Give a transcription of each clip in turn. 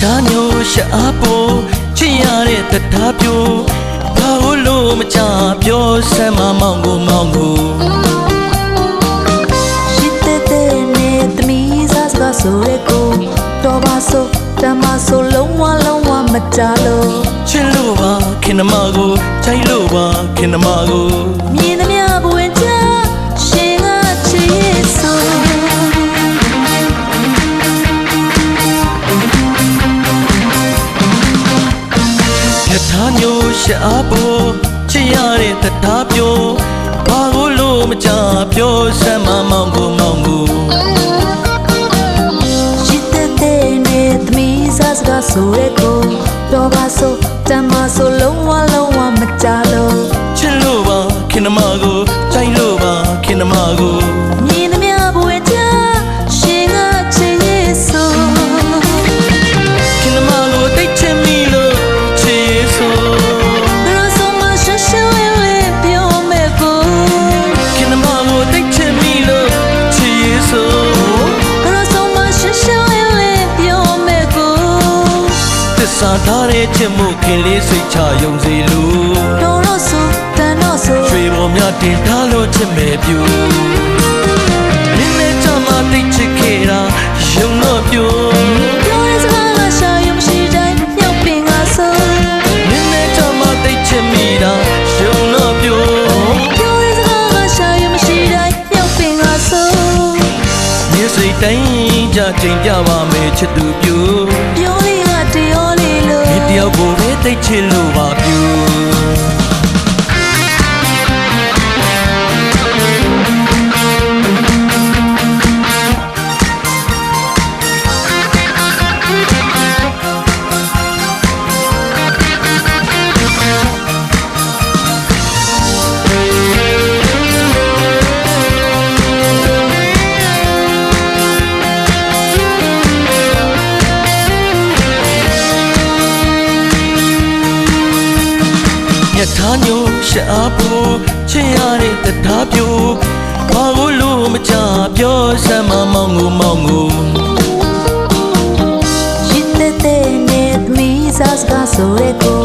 ထားညိုရှာအားပေါ်ချစ်ရတဲ့တရားပြိုဘာလို့မချပြောစမ်းမမောင်ကိုမောင်ကိုရှိတဲ့တဲ့နဲ့သမီးစားစကားဆိုရဲကိုတော်ပါဆိုတမဆိုလုံးဝလုံးဝမကြလို့ချစ်လို့ပါခင်သမားကိုကြိုက်လို့ပါခင်သမားကို ညိုရှာအားပေါ်ချစ်ရတဲ့တရားပြိုဘာလို့မချပြောစမ်းမမောင်ကိုမောင်ကိုရှိတဲ့တဲ့နဲ့သမီးစားစကားဆိုရဲကိုတော်ပါဆိုတမဆိုလုံးဝလုံးဝမကြလို့ချစ်လို့ပါခင်သမားကိုကြိုက်လို့ပါခင်သမားကို စ္စာထားတဲ့ချစ်မှုခင်လေးစိတ်ချယုံစေလို့တော်တော့ဆိုတန်တော့ဆိုရွှေပေါ်များတင်ထားလို့ချစ်မဲ့ပြူနင်းနဲ့ချမတိတ်ချစ်ခဲ့တာယုံတော့ပြူပြောရစကားကရှာယုံရှိတိုင်းညောက်ပင်ကဆိုနင်းနဲ့ချမတိတ်ချစ်မိတာယုံတော့ပြူပြောရစကားကရှာယုံရှိတိုင်းညောက်ပင်ကဆိုမြေစိတ်တိုင်းကြချိန်ကြပါမယ်ချစ်သူပြူပြော ညထားညိုရှာအားဖို့ချစ်ရတဲ့တရားပြိုဘာလို့မချပြောစမ်းမမောင်ကိုမောင်ကိုရှိတဲ့တဲ့နဲ့သမီးစားစကားဆိုရဲကို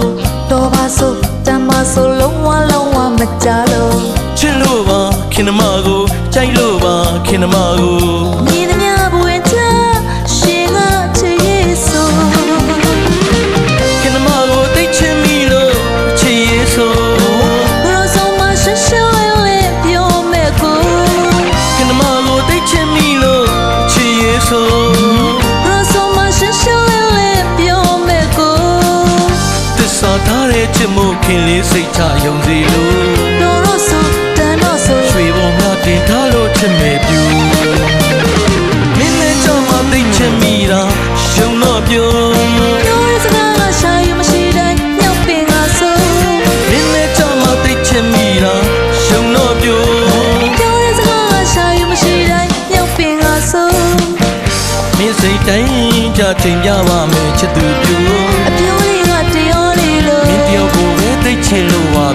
တော်ပါဆိုတမဆိုလုံးဝလုံးဝမကြလို့ချစ်လို့ပါခင်သမားကိုကြိုက်လို့ပါခင်သမားကို ချင်မိလို့ချစ်ရဆိုရောစမရှရှလေးလေးပြောမဲ့ကိုသစ္စာထားတဲ့ချစ်မှုခင်လေးစိတ်ချယုံစေလို့တော်တော့ဆိုတန်တော့ဆိုရွှေပေါ်များတင်ထားလို့ချစ်မဲ့ပြူ တ်တိုင်းကြချိန်ကြပါမယ်ချစ်သူပြူအပြောလေးကတရောလေးလို့မင်းတယောက်ကိုပဲသိချင်လို့ပါပြူ